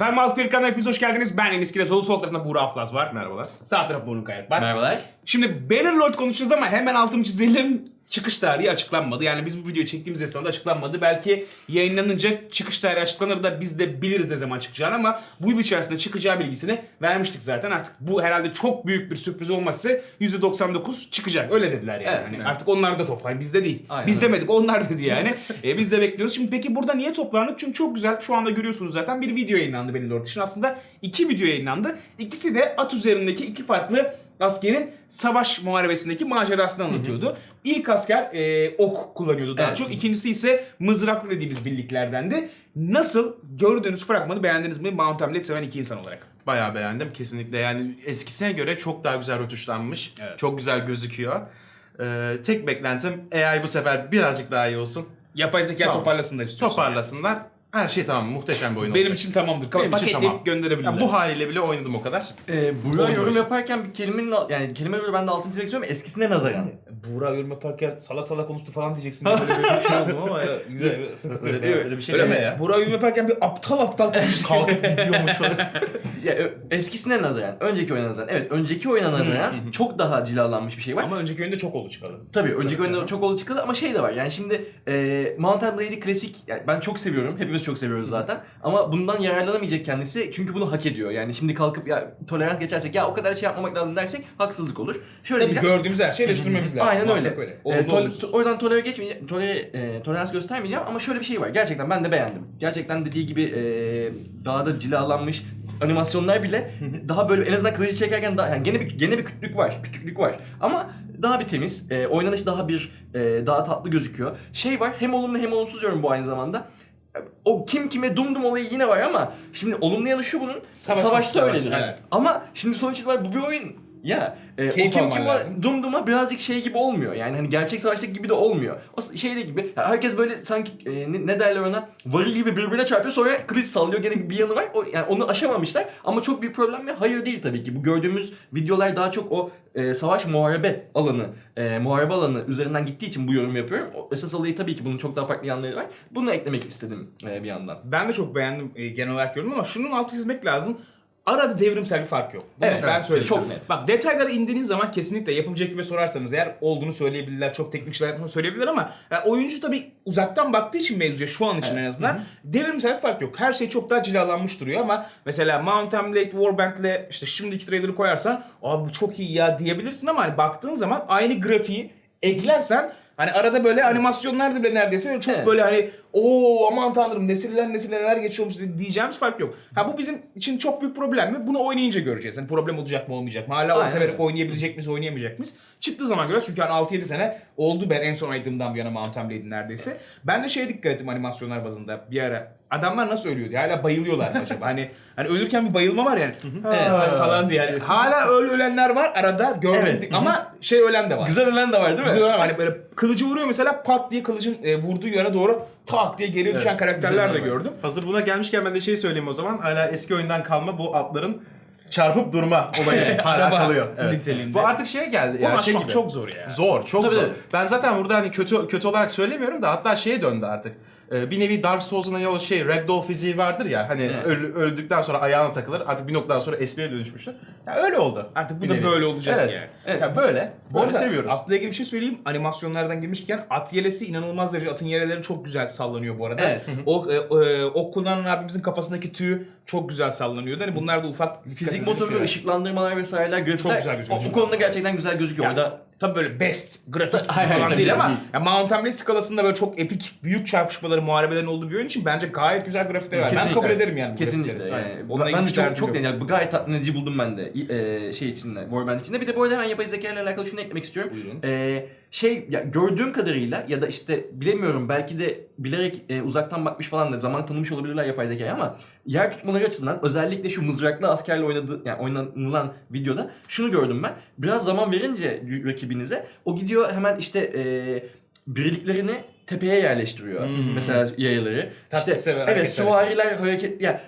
Efendim Alt Bir kanalına hepiniz hoş geldiniz. Ben Enis Kirazoğlu. Sol tarafında Buğra Aflaz var. Merhabalar. Sağ tarafında Onur Kayak var. Merhabalar. Şimdi Bannerlord konuşacağız ama hemen altını çizelim. Çıkış tarihi açıklanmadı. Yani biz bu videoyu çektiğimiz esnada açıklanmadı. Belki yayınlanınca çıkış tarihi açıklanır da biz de biliriz ne zaman çıkacağını ama bu yıl içerisinde çıkacağı bilgisini vermiştik zaten. Artık bu herhalde çok büyük bir sürpriz olmazsa %99 çıkacak. Öyle dediler yani. Evet, Hani evet. Artık onlar da toplayın. Bizde değil. Aynen Biz demedik. Onlar dedi yani. e, biz de bekliyoruz. Şimdi peki burada niye toplandık? Çünkü çok güzel. Şu anda görüyorsunuz zaten bir video yayınlandı Bannerlord için. Aslında iki video yayınlandı. İkisi de at üzerindeki iki farklı askerin savaş muharebesindeki macerasını anlatıyordu. İlk asker e, ok kullanıyordu daha Evet. çok. İkincisi ise mızraklı dediğimiz birliklerdendi. Nasıl gördüğünüz fragmanı beğendiniz mi Mount Hamlet seven iki insan olarak? Bayağı beğendim kesinlikle. Yani eskisine göre çok daha güzel rötuşlanmış. Evet. Çok güzel gözüküyor. Ee, tek beklentim AI bu sefer birazcık daha iyi olsun. Yapay zeka Tamam. toparlasınlar istiyorsun. Toparlasınlar. Her şey tamam. Muhteşem bir oyun Benim olacak. için tamamdır. Benim için Paketleyip tamam. gönderebilirler. Ya bu haliyle bile oynadım o kadar. Ee, Olsun. yorum yaparken bir kelimenin yani kelime göre ben de altını çizmek istiyorum eskisine nazaran. Buğra yorum yaparken salak salak konuştu falan diyeceksin. diye Böyle bir şey oldu ama ya, güzel, sıkıntı yok. Öyle değil, öyle bir şey Öyle deme mi? ya. Buğra yorum yaparken bir aptal aptal. Kalkıp gidiyormuş falan. Ya, eskisine nazaran, önceki oyuna nazaran. Evet, önceki oyuna nazaran çok daha cilalanmış bir şey var. Ama önceki oyunda çok oldu çıkalı. Tabii önceki oyunda çok oldu çıkalı ama şey de var. Yani şimdi e, Mountain Blade'i klasik yani ben çok seviyorum. Hepimiz çok seviyoruz zaten. Ama bundan yararlanamayacak kendisi çünkü bunu hak ediyor. Yani şimdi kalkıp ya tolerans geçersek ya o kadar şey yapmamak lazım dersek haksızlık olur. Şöyle Tabii diyeceğim. gördüğümüz her şeyi eleştirmemiz lazım. Aynen öyle. Olumsuz. to- oradan tolere geçmeyeceğim, tolere, e, tolerans göstermeyeceğim ama şöyle bir şey var. Gerçekten ben de beğendim. Gerçekten dediği gibi e, daha da cilalanmış animasyonlar bile daha böyle en azından kılıcı çekerken daha yani gene bir gene bir kütlük var, küçüklük var. Ama daha bir temiz, e, oynanış daha bir e, daha tatlı gözüküyor. Şey var, hem olumlu hem olumsuz diyorum bu aynı zamanda. O kim kime dum dum olayı yine var ama şimdi olumlu yanı şu bunun Savaş- savaşta savaş, öyledir. evet. Ama şimdi sonuç itibariyle bu bir oyun. Ya e, o Keyif kim alman kime lazım. Dumduma birazcık şey gibi olmuyor. Yani hani gerçek savaştaki gibi de olmuyor. O şeyde gibi ya herkes böyle sanki e, ne, ne derler ona varil gibi birbirine çarpıyor sonra kılıç sallıyor gene bir yanı var. O, yani onu aşamamışlar ama çok büyük problem mi? Hayır değil tabii ki. Bu gördüğümüz videolar daha çok o e, savaş muharebe alanı, e, muharebe alanı üzerinden gittiği için bu yorum yapıyorum. O, esas olayı tabii ki bunun çok daha farklı yanları var. Bunu eklemek istedim e, bir yandan. Ben de çok beğendim e, genel olarak yorum ama şunun altı çizmek lazım. Arada devrimsel bir fark yok. Bunu Evet, ben evet, söyleyeyim. çok net. Bak detaylara indiğiniz zaman kesinlikle yapımcı ekibe sorarsanız eğer olduğunu söyleyebilirler. Çok teknik şeyler yaptığını söyleyebilirler ama ya, oyuncu tabii uzaktan baktığı için mevzuya şu an için en azından devrimsel bir fark yok. Her şey çok daha cilalanmış duruyor ama mesela Mountain Blade Warband'le işte şimdiki trailer'ı koyarsan abi bu çok iyi ya diyebilirsin ama hani baktığın zaman aynı grafiği eklersen Hani arada böyle animasyonlar da bile neredeyse böyle çok Evet. böyle hani o aman tanrım nesiller nesiller neler geçiyormuş diyeceğimiz fark yok. Ha bu bizim için çok büyük problem mi? Bunu oynayınca göreceğiz. Hani problem olacak mı olmayacak mı? Hala Aynen severek öyle. oynayabilecek miyiz oynayamayacak mıyız? Çıktığı zaman göreceğiz. Çünkü hani 6-7 sene oldu ben en son oynadığımdan bu yana Mountain Blade'in neredeyse. Ben de şeye dikkat ettim animasyonlar bazında bir ara. Adamlar nasıl ölüyor diye. Hala bayılıyorlar mı acaba? hani hani ölürken bir bayılma var yani. Ha, falan diye. Yani hala öyle ölenler var arada gördüm Evet. ama şey ölen de var. Güzel ölen de var değil mi? Güzel ama hani böyle kılıcı vuruyor mesela pat diye kılıcın e, vurduğu yöne doğru tak diye geriye düşen Evet, karakterler de güzel gördüm. Hazır buna gelmişken ben de şey söyleyeyim o zaman. Hala eski oyundan kalma bu atların çarpıp durma olayı hala kalıyor. Evet. niteliğinde. Bu artık şeye geldi. Ya, şey aşmak gibi. çok zor ya. Zor, çok Tabii zor. Ben zaten burada hani kötü kötü olarak söylemiyorum da hatta şeye döndü artık. Ee, bir nevi Dark Souls'un hani o şey Ragdoll fiziği vardır ya hani Evet. öl- öldükten sonra ayağına takılır artık bir noktadan sonra espriye dönüşmüştür. Ya öyle oldu. Artık bu Bir da nevi. böyle olacak evet. yani. Evet. Ya böyle. Bu Böyle arada seviyoruz. atla ilgili bir şey söyleyeyim. Animasyonlardan girmişken at yelesi inanılmaz derece atın yeleleri çok güzel sallanıyor bu arada. Evet. O, e, e, ok kullanan abimizin kafasındaki tüyü çok güzel sallanıyordu. Hani bunlar da ufak Fizik motoru, ışıklandırmalar vesaireler, grafikler Çok güzel gözüküyor. O, bu konuda gerçekten güzel gözüküyor. Ya, Orada Tabii böyle best grafik Hayır, hayır, falan tabii değil canım, ama değil. ya Mountain Blade skalasında böyle çok epik büyük çarpışmaları, muharebelerin olduğu bir oyun için bence gayet güzel grafikleri var. ben Kesinlikle kabul evet. ederim yani bu Kesinlikle. grafikleri. Yani, Onunla ben ilgili de çok çok yok. yani gayet tatmin edici buldum ben de e, şey içinde, Warband içinde. Bir de bu arada hemen yapay zeka ile alakalı şunu eklemek istiyorum. Buyurun. E, şey ya gördüğüm kadarıyla ya da işte bilemiyorum belki de bilerek e, uzaktan bakmış falan da zaman tanımış olabilirler yapay zekayı ama yer tutmaları açısından özellikle şu mızraklı askerle oynadığı yani oynanılan videoda şunu gördüm ben. Biraz zaman verince rakibinize o gidiyor hemen işte e, birliklerini tepeye yerleştiriyor. Hmm. Mesela yayaları. İşte, hareketler. evet süvariler hareket ya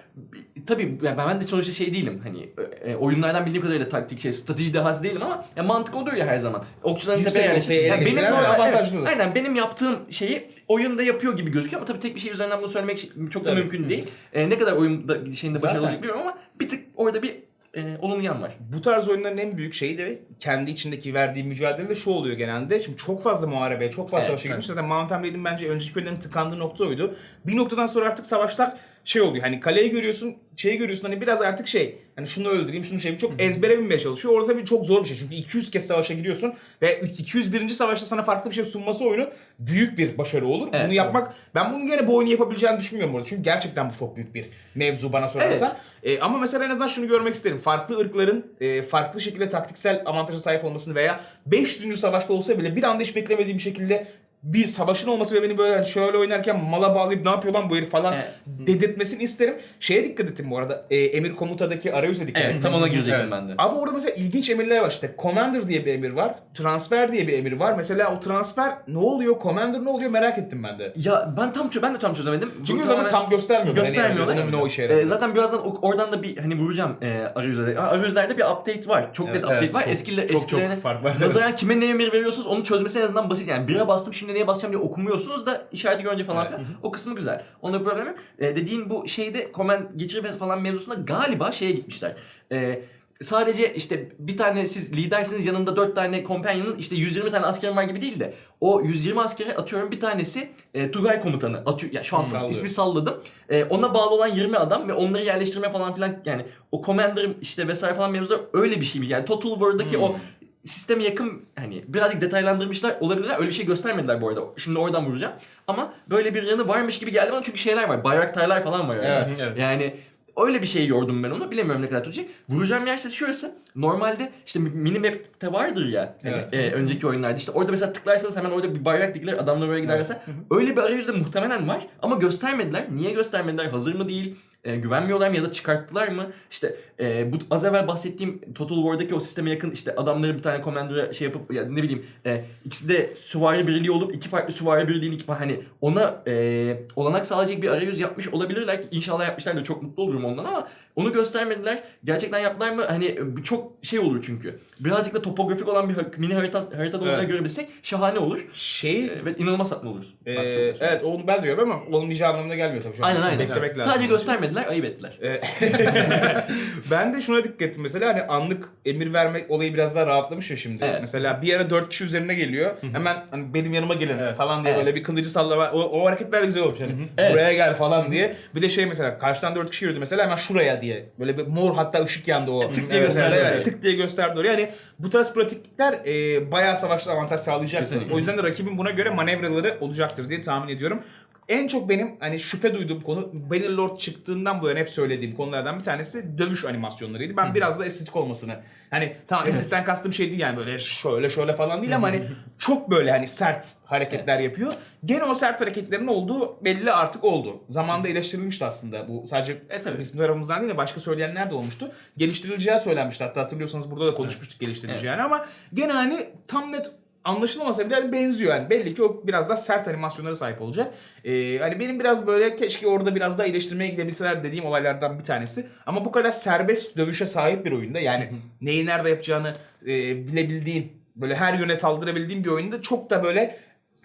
tabii ya ben de sonuçta şey değilim hani e, oyunlardan bildiğim kadarıyla taktik şey strateji dehası değilim ama ya mantık odur ya her zaman. Okçuların tepeye yerleştirmek. Yani benim normal, evet, aynen benim yaptığım şeyi oyunda yapıyor gibi gözüküyor ama tabii tek bir şey üzerinden bunu söylemek çok da Tabii. mümkün değil. E, ne kadar oyunda şeyinde başarılı olacak bilmiyorum ama bir tık orada bir e, olumlu yan var. Bu tarz oyunların en büyük şeyi de kendi içindeki verdiği mücadelede şu oluyor genelde. Şimdi çok fazla muharebeye, çok fazla Evet, savaşa girmiş. Zaten Mount Blade'in bence önceki oyunların tıkandığı nokta oydu. Bir noktadan sonra artık savaşlar şey oluyor. Hani kaleyi görüyorsun, şeyi görüyorsun hani biraz artık şey. Hani şunu öldüreyim, şunu şey çok ezbere binmeye çalışıyor. Orada tabii çok zor bir şey. Çünkü 200 kez savaşa giriyorsun ve 201. savaşta sana farklı bir şey sunması oyunu büyük bir başarı olur. Evet, bunu yapmak ben bunu gene bu oyunu yapabileceğini düşünmüyorum burada. Çünkü gerçekten bu çok büyük bir mevzu bana sorarsan. E, ama mesela en azından şunu görmek isterim. Farklı ırkların e, farklı şekilde taktiksel avantaja sahip olmasını veya 500. savaşta olsa bile bir anda hiç beklemediğim şekilde bir savaşın olması ve beni böyle hani şöyle oynarken mala bağlayıp ne yapıyor lan bu herif falan Evet. dedirtmesini isterim. Şeye dikkat ettim bu arada. E, emir komutadaki arayüze dikkat ettim. Evet tam ona girecektim Evet. ben de. Abi orada mesela ilginç emirler var işte. Commander diye bir emir var. Transfer diye bir emir var. Mesela o transfer ne oluyor? Commander ne oluyor merak ettim ben de. Ya ben tam çö- ben de tam çözemedim. Çünkü zaten tamamen- tam göstermiyorlar. Göstermiyorlar. Yani önemli o işe yarar. Ee, zaten birazdan o- oradan da bir hani vuracağım e, arayüzlerde. Ha, Arayüzlerde bir update var. Çok Evet, net update evet, var. çok- Eskiler, çok- eskilerine çok fark var. nazaran kime ne emir veriyorsunuz onu çözmesi en azından basit. Yani bire bastım şimdi neye basacağım diye okumuyorsunuz da işareti görünce falan filan. O kısmı güzel. Onda problem yok. E, dediğin bu şeyde command geçirme falan mevzusunda galiba şeye gitmişler. E, sadece işte bir tane siz lidersiniz yanında 4 tane companion'ın işte 120 tane askerin var gibi değil de o 120 askeri atıyorum bir tanesi e, Tugay komutanı atıyor ya şu an Sallıyor. ismi salladım. E, ona bağlı olan 20 adam ve onları yerleştirme falan filan yani o commander işte vesaire falan mevzular öyle bir şey mi? Yani Total War'daki o sisteme yakın hani birazcık detaylandırmışlar olabilirler. Öyle bir şey göstermediler bu arada. Şimdi oradan vuracağım. Ama böyle bir yanı varmış gibi geldi bana çünkü şeyler var. Bayraktarlar falan var. Evet, yani. evet. Yani öyle bir şey gördüm ben onu. Bilemiyorum ne kadar tutacak. Vuracağım yer işte şurası. Normalde işte minimap'te vardır ya. hani, Evet. e, önceki oyunlarda. işte orada mesela tıklarsanız hemen orada bir bayrak dikilir. Adamlar oraya gider mesela. Öyle bir arayüzde muhtemelen var. Ama göstermediler. Niye göstermediler? Hazır mı değil? E, güvenmiyorlar mı ya da çıkarttılar mı? İşte e, bu az evvel bahsettiğim Total War'daki o sisteme yakın işte adamları bir tane commander'a şey yapıp ya ne bileyim e, ikisi de süvari birliği olup iki farklı süvari birliğin iki hani ona e, olanak sağlayacak bir arayüz yapmış olabilirler ki inşallah yapmışlar da çok mutlu olurum ondan ama onu göstermediler. Gerçekten yaptılar mı? Hani e, bu çok şey olur çünkü. Birazcık da topografik olan bir mini harita haritada onları Evet. görebilsek şahane olur. Şey E, ve inanılmaz tatlı oluruz. Ee, evet onu ben diyorum ama olmayacağı anlamına gelmiyor tabii şu an. Aynen aynen. Beklemek lazım. Sadece göstermediler, ayıp ettiler. Ee, ben de şuna dikkat ettim mesela hani anlık emir vermek olayı biraz daha rahatlamış ya şimdi. Evet. Mesela bir ara 4 kişi üzerine geliyor. Hemen hani benim yanıma gelin Evet. falan diye Evet. böyle bir kılıcı sallama. O, o hareketler de güzel olmuş. Hani Evet. buraya gel falan diye. Bir de şey mesela karşıdan 4 kişi yürüdü mesela hemen şuraya diye. Böyle bir mor hatta ışık yandı o. Tık diye Evet, gösterdi evet, orayı. tık diye gösterdi oraya. Yani bu tarz pratiklikler e, bayağı savaşta avantaj sağlayacaktır. Kesinlikle. O yüzden de rakibin buna göre manevraları olacaktır diye tahmin ediyorum. En çok benim hani şüphe duyduğum konu Bannerlord çıktığından bu yana hep söylediğim konulardan bir tanesi dövüş animasyonlarıydı. Ben biraz da estetik olmasını hani tamam estetikten kastım şey değil yani böyle şöyle şöyle falan değil ama hani çok böyle hani sert hareketler yapıyor. Gene o sert hareketlerin olduğu belli artık oldu. Zamanda eleştirilmişti aslında bu sadece E, tabii. bizim tarafımızdan değil de başka söyleyenler de olmuştu. Geliştirileceği söylenmişti hatta hatırlıyorsanız burada da konuşmuştuk geliştirileceğini ama gene hani tam net anlaşılamasa bile hani benziyor yani. Belli ki o biraz daha sert animasyonlara sahip olacak. Ee, hani benim biraz böyle keşke orada biraz daha iyileştirmeye gidebilseler dediğim olaylardan bir tanesi. Ama bu kadar serbest dövüşe sahip bir oyunda yani neyi nerede yapacağını e, bilebildiğin böyle her yöne saldırabildiğin bir oyunda çok da böyle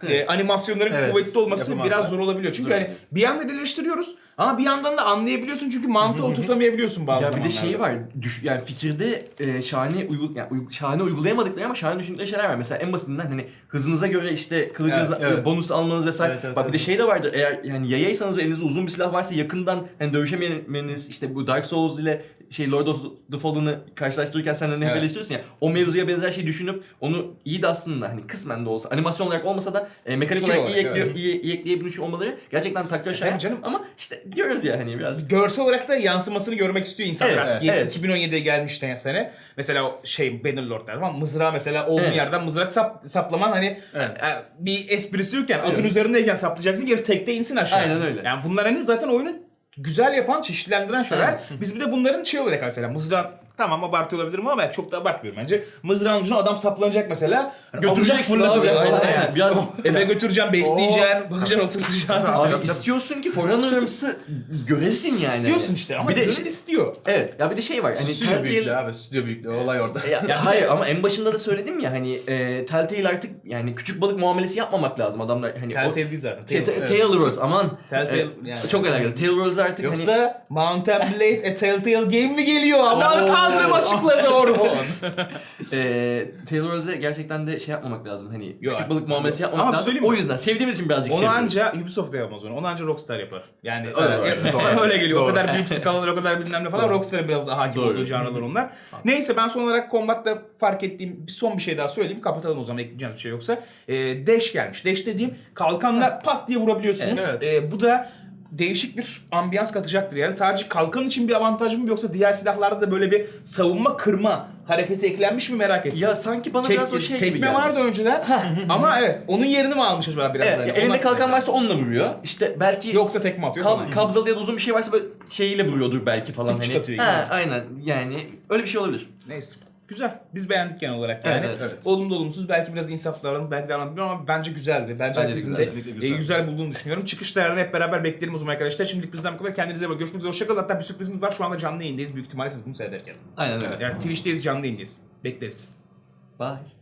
e, animasyonların Evet, kuvvetli olması yapamazlar. biraz zor olabiliyor. Çünkü Zor. hani bir yandan eleştiriyoruz ama bir yandan da anlayabiliyorsun çünkü mantığı oturtamayabiliyorsun bazı Ya bir de zamanlarda. şey var. Düş, yani fikirde e, şahane uygul yani uy- şahane uygulayamadıkları ama şahane düşündükleri şeyler var. Mesela en basitinden hani hızınıza göre işte kılıcınıza Evet, evet. bonus almanız vesaire. Evet, evet, Bak bir de evet. şey de vardır. Eğer yani yayaysanız ve elinizde uzun bir silah varsa yakından hani dövüşememeniz işte bu Dark Souls ile şey Lord of the Fallen'ı karşılaştırırken sen de ne Evet. eleştirirsin ya. O mevzuya benzer şey düşünüp onu iyi de aslında hani kısmen de olsa animasyon olarak olmasa da e, mekanik Fikir olarak iyi, olarak, ekliyor, iyi, iyi ekleyebilmiş olmaları gerçekten takdir şayan. tabii canım. Ama işte diyoruz ya hani biraz. görsel olarak da yansımasını görmek istiyor insanlar Evet, artık. evet. 2017'ye gelmişti ya sene. Mesela o şey Bannerlord'lar tamam mı? mızrağı mesela olduğun Evet. yerden mızrak sap, saplaman hani Evet. e, bir esprisi yokken atın Evet. üzerindeyken saplayacaksın herif tekte insin aşağı. Aynen öyle. Yani bunlar hani zaten oyunu güzel yapan, çeşitlendiren şeyler. Biz bir de bunların şey olarak mesela mızrağın tamam abartıyor olabilirim ama ben çok da abartmıyorum bence. Mızrağın ucuna adam saplanacak mesela. Hani Götüreceksin alacak, fırlatacak abi, falan aynen. yani. Biraz- Eve götüreceğim, besleyeceksin, bakacaksın oturtacaksın. Abi Tabii, istiyorsun ki Foreigner'ımsı göresin yani. İstiyorsun işte ama bir de istiyor. Evet ya bir de şey var hani Stüdyo büyüklüğü Telltale abi. Stüdyo büyüklüğü. Olay orada. ya, ya hayır ama en başında da söyledim ya hani e, Telltale artık yani küçük balık muamelesi yapmamak lazım adamlar hani o Telltale değil zaten. şey, Tale. Tale Rose aman Telltale E, yani. çok alakası Tale Rose artık hani Yoksa Mountain Blade A Telltale Game mi geliyor? Aman Oo. tanrım açıkladı Orhun. e, Taylor Rose'e gerçekten de şey yapmamak lazım hani Yok, küçük balık muamelesi yapmamak Ama lazım. söyleyeyim mi? O yüzden sevdiğimiz için birazcık Onu şey yapıyoruz. anca Ubisoft da yapamaz onu. Onu anca Rockstar yapar. Yani Öyle, öyle. bana öyle geliyor. O Doğru. kadar büyük skalalar, o kadar bilmem ne falan. Doğru. Rockstar'ın biraz daha hakim Doğru. olduğu canlılar onlar. Neyse ben son olarak Combat'ta fark ettiğim bir son bir şey daha söyleyeyim. Kapatalım o zaman ekleyeceğiniz bir şey yoksa. Ee, dash gelmiş. Dash dediğim kalkanla pat diye vurabiliyorsunuz. Evet. Ee, bu da değişik bir ambiyans katacaktır yani. Sadece kalkan için bir avantaj mı yoksa diğer silahlarda da böyle bir savunma kırma hareketi eklenmiş mi merak ettim. Ya sanki bana Tek- biraz o şey gibi tekme geldi. vardı önceden ama evet onun yerini mi almış acaba biraz Evet, daha? ya elinde kalkan varsa onunla vuruyor. İşte belki Yoksa tekme atıyor kab- falan. kabzalı ya da uzun bir şey varsa böyle şeyiyle vuruyordur belki falan Tık hani. Ha, yani. aynen yani öyle bir şey olabilir. Neyse. Güzel. Biz beğendik genel olarak yani. Evet, evet. Olumlu olumsuz belki biraz insaf davranıp belki davranabilirim ama bence güzeldi. Bence, Bence de kesinlikle güzel. e, güzel bulduğunu düşünüyorum. Çıkış değerlerini hep beraber bekleyelim o zaman arkadaşlar. Şimdilik bizden bu kadar. Kendinize iyi bakın. Görüşmek üzere. Hoşçakalın. Hatta bir sürprizimiz var. Şu anda canlı yayındayız. Büyük ihtimalle siz bunu seyrederken. Aynen öyle. Yani Twitch'teyiz canlı yayındayız. Bekleriz. Bye.